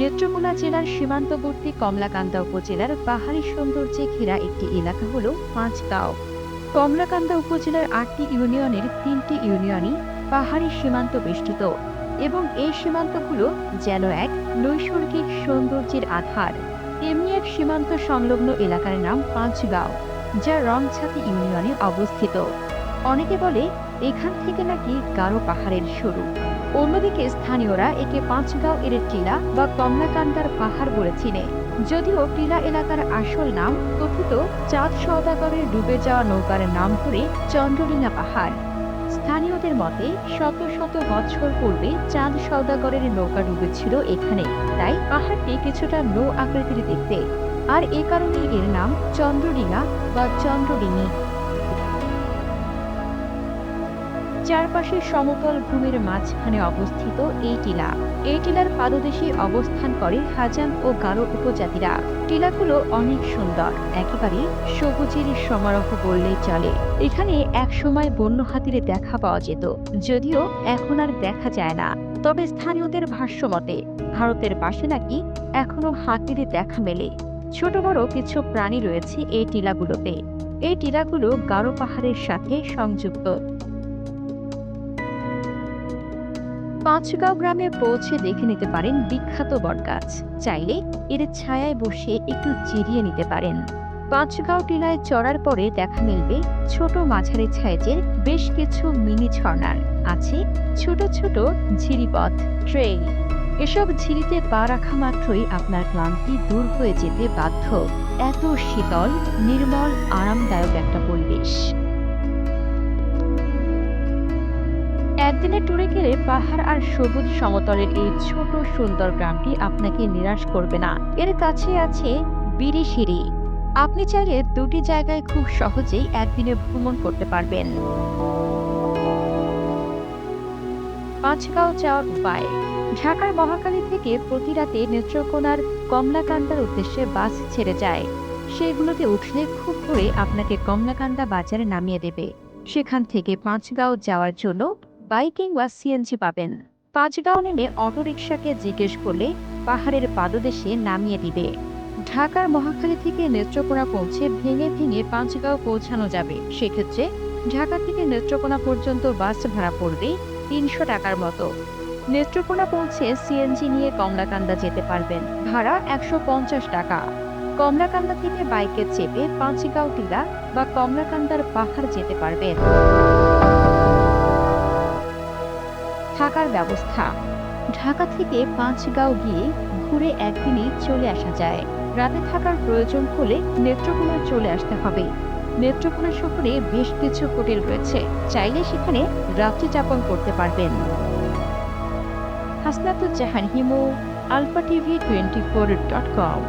নেত্রকোনা জেলার সীমান্তবর্তী কমলাকান্দা উপজেলার পাহাড়ি সৌন্দর্যে ঘেরা একটি এলাকা হল পাঁচগাঁও। কমলাকান্দা উপজেলার আটটি ইউনিয়নের তিনটি ইউনিয়নই পাহাড়ি সীমান্ত বেষ্টিত এবং এই সীমান্তগুলো যেন এক নৈসর্গিক সৌন্দর্যের আধার। তেমনি এক সীমান্ত সংলগ্ন এলাকার নাম পাঁচগাঁও, যা রংছাতি ইউনিয়নে অবস্থিত। অনেকে বলে এখান থেকে নাকি গারো পাহাড়ের শুরু। অন্যদিকে স্থানীয়রা একে পাঁচগাঁও এর টিলা বা কমলাকান্দার পাহাড় বলে চিনে। যদিও টিলা এলাকার আসল নাম কথিত চাঁদ সওদাগরের ডুবে যাওয়া নৌকার নাম ধরে চন্দ্রলীলা পাহাড়। স্থানীয়দের মতে শত শত বছর পূর্বে চাঁদ সওদাগরের নৌকা ডুবেছিল এখানে, তাই পাহাড়টি কিছুটা নো আকৃতির দেখতে। আর এ কারণে এর নাম চন্দ্রডিঙা বা চন্দ্রডিঙি চারপাশে সমতল ভূমির মাঝখানে অবস্থিত এই টিলা। এই টিলার পাদদেশে অবস্থান করে হাজান ও গারো উপজাতিরা। টিলাগুলো অনেক সুন্দর, একেবারে সবুজের সমারোহ বললেই চলে। এখানে একসময় বন্য হাতির দেখা পাওয়া যেত, যদিও এখন আর দেখা যায় না। তবে স্থানীয়দের ভাষ্য মতে, ভারতের পাশে নাকি এখনও হাতির দেখা মেলে। ছোট বড় কিছু প্রাণী রয়েছে এই টিলাগুলোতে। এই টিলাগুলো গারো পাহাড়ের সাথে সংযুক্ত। পাঁচগাঁও গ্রামে পৌঁছে দেখে নিতে পারেন বিখ্যাত বটগাছ। চাইলে এর ছায়ায় বসে একটু জিরিয়ে নিতে পারেন। পাঁচগাঁও টিলায় চড়ার পরে দেখা মিলবে ছোট মাঝারি সাইজের বেশ কিছু মিনি ঝর্ণার। আছে ছোট ছোট ঝিরিপথ, ট্রেল। এসব ঝিরিতে পা রাখা মাত্রই আপনার ক্লান্তি দূর হয়ে যেতে বাধ্য। এত শীতল, নির্মল, আরামদায়ক একটা পরিবেশ। একদিনের ট্যুরে গেলে পাহাড় আর সবুজ সমতলের এই ছোট সুন্দর গ্রামটি আপনাকে নিরাশ করবে না। এর কাছে আছে বিরিশিরি আপনি চাইলে দুটি জায়গায় খুব সহজেই একদিনে ভ্রমণ করতে পারবেন। পাঁচগাঁও যাওয়ার উপায় ঢাকার মহাকালী থেকে প্রতি রাতে নেত্রকোনার কমলাকান্দার উদ্দেশ্যে বাস ছেড়ে যায়। সেগুলোতে উঠলে খুব করে আপনাকে কমলাকান্দা বাজারে নামিয়ে দেবে। সেখান থেকে পাঁচগাঁও যাওয়ার জন্য বাইকিং বা সিএনজি পাবেন। পাঁচগাঁও নেমে অটোরিকশাকে জিজ্ঞেস করলে পাহাড়ের পাদদেশে নামিয়ে দিবে। ঢাকার মহাখালী থেকে নেত্রকোনা পৌঁছে ভেঙে ভেঙে পাঁচগাঁও পৌঁছানো যাবে। সেক্ষেত্রে ঢাকা থেকে নেত্রকোনা পর্যন্ত বাস ভাড়া পড়বে তিনশো টাকার মতো। নেত্রকোনা পৌঁছে সিএনজি নিয়ে কমলাকান্দা যেতে পারবেন। ভাড়া একশো পঞ্চাশ টাকা। কমলাকান্দা থেকে বাইকে চেপে পাঁচগাঁও টিলা বা কমলাকান্দার পাহাড় যেতে পারবেন। থাকার ব্যবস্থা। ঢাকা থেকে পাঁচগাঁও গিয়ে ঘুরে একদিনই চলে আসা যায়। রাতে থাকার প্রয়োজন হলে নেত্রকোনায় চলে আসতে হবে। নেত্রকোনা শহরে বেশ কিছু হোটেল রয়েছে। চাইলে সেখানে রাত্রি যাপন করতে পারবেন। Hasnatuzzahan Himu, alpha TV twenty four dot com.